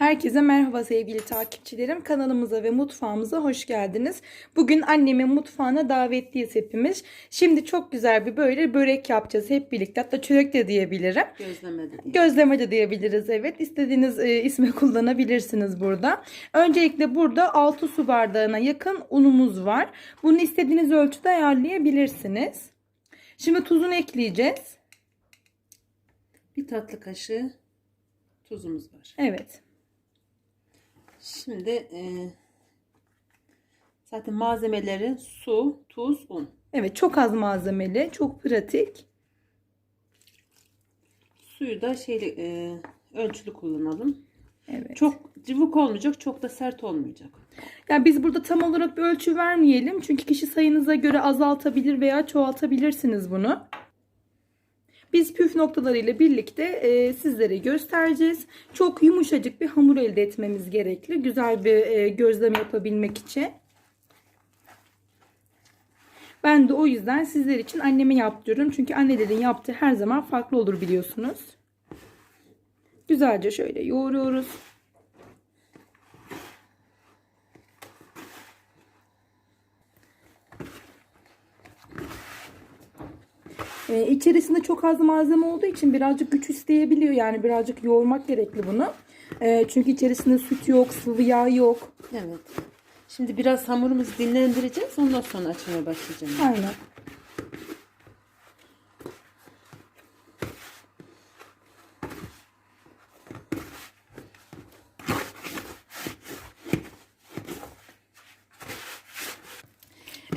Herkese merhaba sevgili takipçilerim. Kanalımıza ve mutfağımıza hoş geldiniz. Bugün annemin mutfağına davetliyiz hepimiz. Şimdi çok güzel bir böyle börek yapacağız hep birlikte. Hatta çörek de diyebilirim. Gözleme dedi. Gözleme de diyebiliriz evet. İstediğiniz e, ismi kullanabilirsiniz burada. Öncelikle burada 6 su bardağına yakın unumuz var. Bunu istediğiniz ölçüde ayarlayabilirsiniz. Şimdi tuzunu ekleyeceğiz. bir tatlı kaşığı tuzumuz var. Evet. Şimdi e, zaten malzemeleri su, tuz, un. Evet çok az malzemeli, çok pratik. Suyu da şeyli e, ölçülü kullanalım. Evet. Çok cıvık olmayacak, çok da sert olmayacak. Yani biz burada tam olarak bir ölçü vermeyelim. Çünkü kişi sayınıza göre azaltabilir veya çoğaltabilirsiniz bunu. Biz püf noktalarıyla birlikte e, sizlere göstereceğiz. Çok yumuşacık bir hamur elde etmemiz gerekli. Güzel bir e, gözleme yapabilmek için. Ben de o yüzden sizler için anneme yaptırıyorum. Çünkü annelerin yaptığı her zaman farklı olur biliyorsunuz. Güzelce şöyle yoğuruyoruz. Ee, içerisinde çok az malzeme olduğu için birazcık güç isteyebiliyor. Yani birazcık yoğurmak gerekli bunu. Ee, çünkü içerisinde süt yok, sıvı yağ yok. Evet. Şimdi biraz hamurumuzu dinlendireceğiz. Ondan sonra açmaya başlayacağım. Aynen.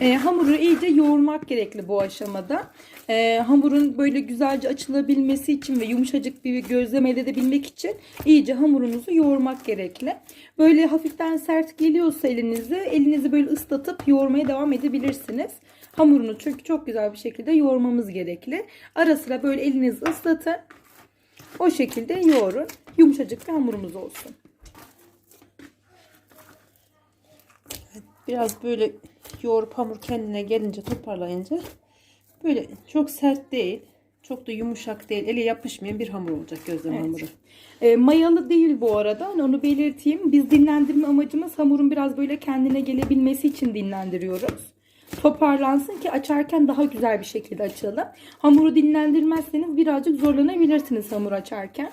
E, hamuru iyice yoğurmak gerekli bu aşamada. E, hamurun böyle güzelce açılabilmesi için ve yumuşacık bir gözleme elde edebilmek için iyice hamurunuzu yoğurmak gerekli. Böyle hafiften sert geliyorsa elinizi, elinizi böyle ıslatıp yoğurmaya devam edebilirsiniz. Hamurunu çünkü çok güzel bir şekilde yoğurmamız gerekli. Ara sıra böyle elinizi ıslatın. O şekilde yoğurun. Yumuşacık bir hamurumuz olsun. Biraz böyle yoğurup hamur kendine gelince toparlayınca böyle çok sert değil, çok da yumuşak değil, ele yapışmayan bir hamur olacak gözleme Evet. hamuru. E, mayalı değil bu arada. Hani Onu belirteyim. Biz dinlendirme amacımız hamurun biraz böyle kendine gelebilmesi için dinlendiriyoruz. Toparlansın ki açarken daha güzel bir şekilde açalım. Hamuru dinlendirmezseniz birazcık zorlanabilirsiniz hamur açarken.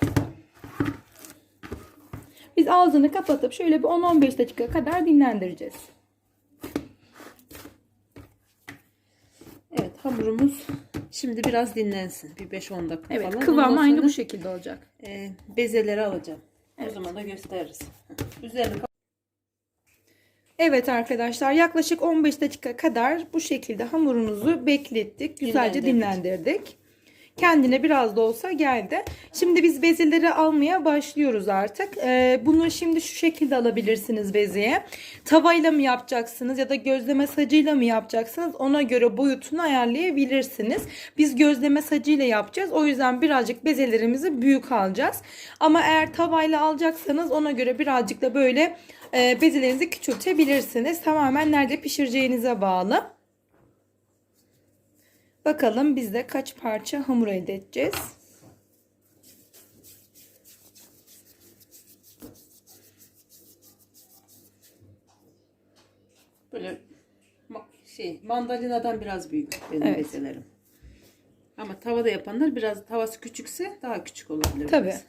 Biz ağzını kapatıp şöyle bir 10-15 dakika kadar dinlendireceğiz. Hamurumuz şimdi biraz dinlensin. Bir 5-10 dakika Evet falan. kıvamı Ondan aynı bu şekilde olacak. e, bezeleri alacağım. Evet. O zaman da gösteririz. Üzerini kap- Evet arkadaşlar yaklaşık 15 dakika kadar bu şekilde hamurunuzu beklettik. Güzelce Dinlendirdik. dinlendirdik. Kendine biraz da olsa geldi. Şimdi biz bezeleri almaya başlıyoruz artık. Ee, bunu şimdi şu şekilde alabilirsiniz bezeye. Tavayla mı yapacaksınız ya da gözleme sacıyla mı yapacaksınız? Ona göre boyutunu ayarlayabilirsiniz. Biz gözleme sacıyla yapacağız. O yüzden birazcık bezelerimizi büyük alacağız. Ama eğer tavayla alacaksanız ona göre birazcık da böyle e, bezelerinizi küçültebilirsiniz. Tamamen nerede pişireceğinize bağlı. Bakalım biz de kaç parça hamur elde edeceğiz. böyle şey mandalinadan biraz büyük benim Evet. bezelerim. Ama tavada yapanlar biraz tavası küçükse daha küçük olabilir. Tabii. biraz.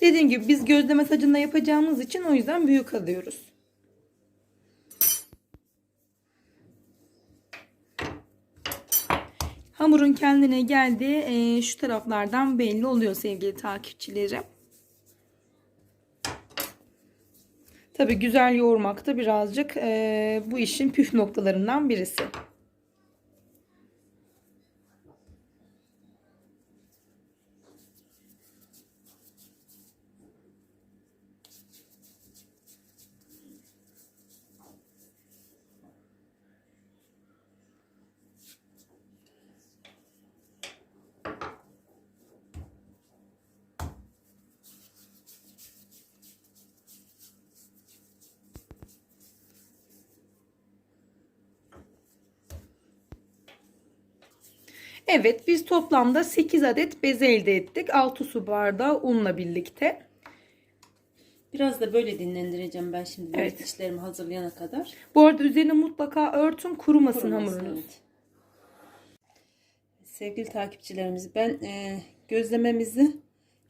Dediğim gibi biz gözleme sacında yapacağımız için o yüzden büyük alıyoruz. Hamurun kendine geldiği e, şu taraflardan belli oluyor sevgili takipçilerim. Tabi güzel yoğurmak da birazcık e, bu işin püf noktalarından birisi. Evet biz toplamda 8 adet beze elde ettik. 6 su bardağı unla birlikte. Biraz da böyle dinlendireceğim ben şimdi Evet. dişlerimi hazırlayana kadar. Bu arada üzerine mutlaka örtün kurumasın, Kurumasın, hamurunuz. evet. Sevgili takipçilerimiz ben e, gözlememizi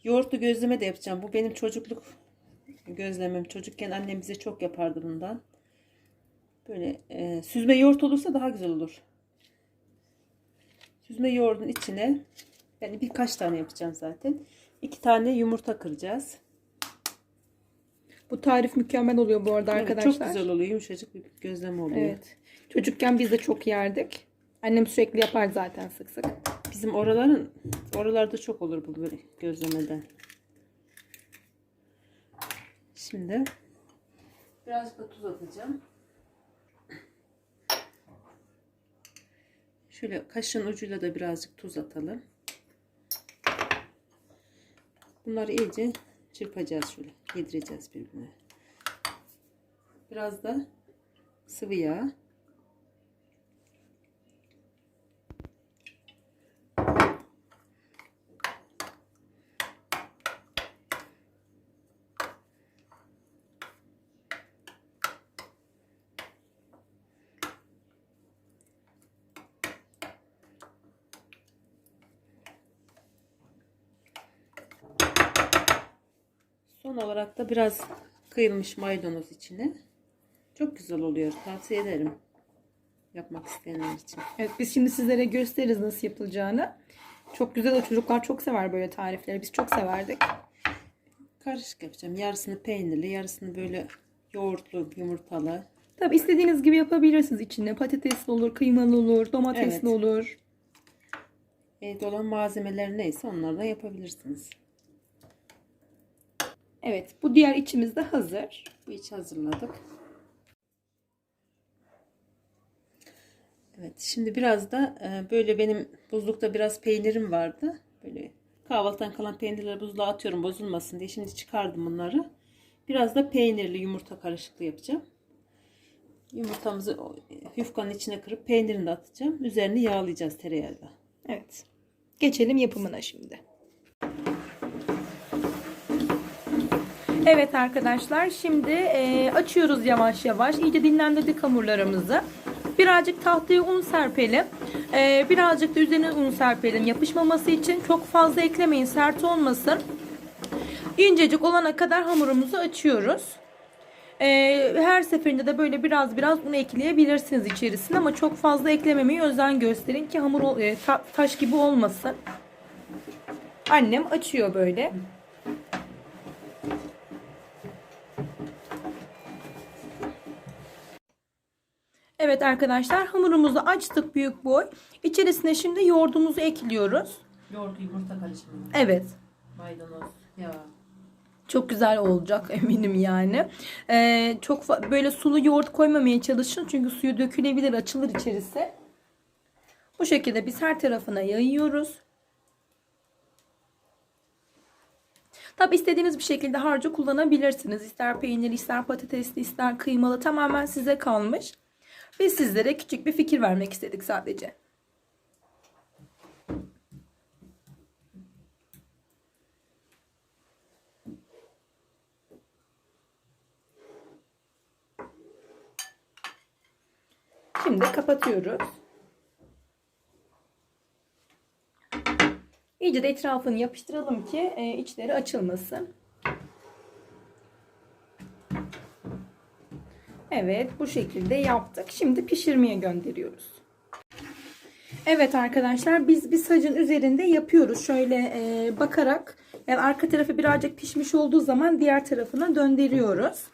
yoğurtlu gözleme de yapacağım. Bu benim çocukluk gözlemem. Çocukken annem bize çok yapardı bundan. Böyle e, süzme yoğurt olursa daha güzel olur. Süzme yoğurdun içine ben birkaç tane yapacağım zaten. İki tane yumurta kıracağız. Bu tarif mükemmel oluyor bu arada Evet, arkadaşlar. çok güzel oluyor. Yumuşacık bir gözleme oluyor. Evet. Çocukken biz de çok yerdik. Annem sürekli yapar zaten sık sık. Bizim oraların oralarda çok olur bu böyle gözlemeden. Şimdi birazcık da tuz atacağım. Şöyle kaşın ucuyla da birazcık tuz atalım. Bunları iyice çırpacağız şöyle. Yedireceğiz birbirine. Biraz da sıvı yağ. Son olarak da biraz kıyılmış maydanoz içine. Çok güzel oluyor. Tavsiye ederim. Yapmak isteyenler için. Evet biz şimdi sizlere gösteririz nasıl yapılacağını. Çok güzel o çocuklar çok sever böyle tarifleri. Biz çok severdik. Karışık yapacağım. Yarısını peynirli, yarısını böyle yoğurtlu, yumurtalı. Tabi istediğiniz gibi yapabilirsiniz içinde. Patatesli olur, kıymalı olur, domatesli Evet. olur. Evde olan malzemeler neyse onlardan yapabilirsiniz. Evet bu diğer içimiz de hazır. Bu içi hazırladık. Evet şimdi biraz da e, böyle benim buzlukta biraz peynirim vardı. Böyle kahvaltıdan kalan peynirleri buzluğa atıyorum bozulmasın diye. Şimdi çıkardım bunları. Biraz da peynirli yumurta karışıklı yapacağım. Yumurtamızı yufkanın içine kırıp peynirini de atacağım. Üzerini yağlayacağız tereyağıyla. Evet. Geçelim yapımına şimdi. Evet arkadaşlar şimdi e, açıyoruz yavaş yavaş. İyice dinlendirdik hamurlarımızı. Birazcık tahtaya un serpelim. E, birazcık da üzerine un serpelim. Yapışmaması için çok fazla eklemeyin sert olmasın. İncecik olana kadar hamurumuzu açıyoruz. E, her seferinde de böyle biraz biraz un ekleyebilirsiniz içerisine ama çok fazla eklememeyi özen gösterin ki hamur e, ta- taş gibi olmasın. Annem açıyor böyle. Evet arkadaşlar hamurumuzu açtık büyük boy. İçerisine şimdi yoğurdumuzu ekliyoruz. Yoğurt yumurta karışımı. Evet. Maydanoz, yağ. Çok güzel olacak eminim yani. Ee, çok böyle sulu yoğurt koymamaya çalışın. Çünkü suyu dökülebilir açılır içerisi. Bu şekilde biz her tarafına yayıyoruz. Tabi istediğiniz bir şekilde harcı kullanabilirsiniz. İster peynirli, ister patatesli, ister kıymalı tamamen size kalmış. Biz sizlere küçük bir fikir vermek istedik sadece. Şimdi kapatıyoruz. İyice de etrafını yapıştıralım ki e, içleri açılmasın. Evet bu şekilde yaptık. Şimdi pişirmeye gönderiyoruz. Evet arkadaşlar biz bir sacın üzerinde yapıyoruz. Şöyle e, bakarak yani arka tarafı birazcık pişmiş olduğu zaman diğer tarafına döndürüyoruz.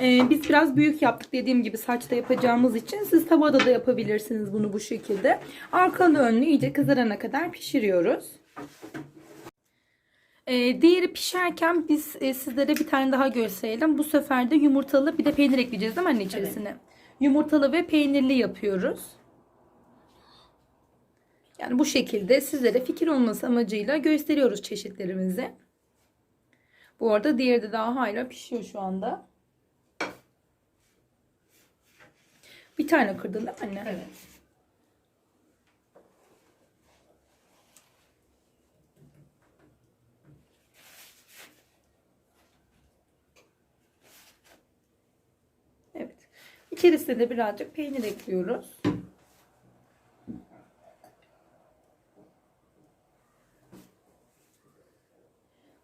E, biz biraz büyük yaptık dediğim gibi saçta yapacağımız için siz tavada da yapabilirsiniz bunu bu şekilde. Arkalı önlü iyice kızarana kadar pişiriyoruz. E, diğeri pişerken biz e, sizlere bir tane daha gösterelim. Bu sefer de yumurtalı bir de peynir ekleyeceğiz değil mi anne içerisine? Yumurtalı ve peynirli yapıyoruz. Yani bu şekilde sizlere fikir olması amacıyla gösteriyoruz çeşitlerimizi. Bu arada diğeri de daha hala pişiyor şu anda. Bir tane kırdın değil mi anne? Evet. İçerisine de birazcık peynir ekliyoruz.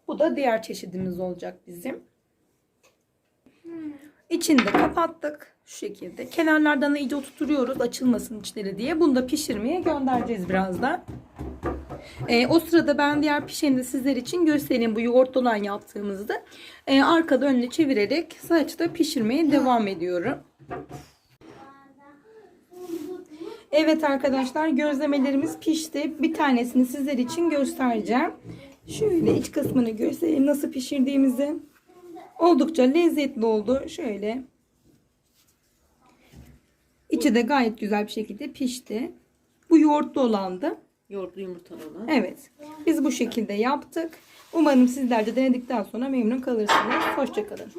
Bu da diğer çeşidimiz olacak bizim. İçini de kapattık. Şu şekilde. Kenarlardan iyice oturtuyoruz açılmasın içleri diye. Bunu da pişirmeye göndereceğiz birazdan. Ee, o sırada ben diğer pişeni de sizler için göstereyim. Bu yoğurt olan yaptığımızda. Ee, arkada önüne çevirerek saçta pişirmeye devam ediyorum. Evet arkadaşlar gözlemelerimiz pişti. Bir tanesini sizler için göstereceğim. Şöyle iç kısmını göstereyim nasıl pişirdiğimizi. Oldukça lezzetli oldu. Şöyle. İçi de gayet güzel bir şekilde pişti. Bu yoğurtlu olandı. Yoğurtlu yumurtalı olan. Evet. Biz bu şekilde yaptık. Umarım sizler de denedikten sonra memnun kalırsınız. Hoşçakalın.